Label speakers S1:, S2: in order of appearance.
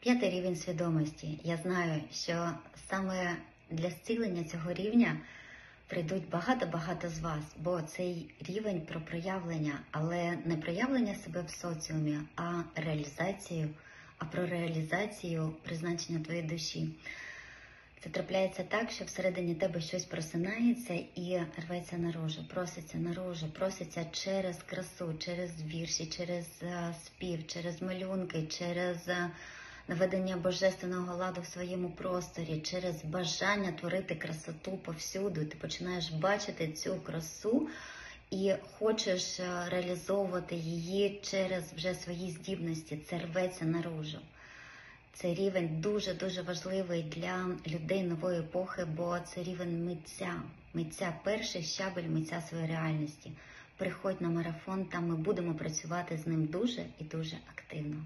S1: П'ятий рівень свідомості. Я знаю, що саме для зцілення цього рівня прийдуть багато-багато з вас, бо цей рівень про проявлення, але не проявлення себе в соціумі, а реалізацію, а про реалізацію призначення твоєї душі. Це трапляється так, що всередині тебе щось просинається і рветься наружу, проситься наружу, проситься через красу, через вірші, через е, спів, через малюнки, через е, наведення божественного ладу в своєму просторі, через бажання творити красоту повсюду. Ти починаєш бачити цю красу і хочеш е, реалізовувати її через вже свої здібності. Це рветься наружу. Це рівень дуже дуже важливий для людей нової епохи, бо це рівень митця. Митця перший щабель митця своєї реальності. Приходь на марафон, там ми будемо працювати з ним дуже і дуже активно.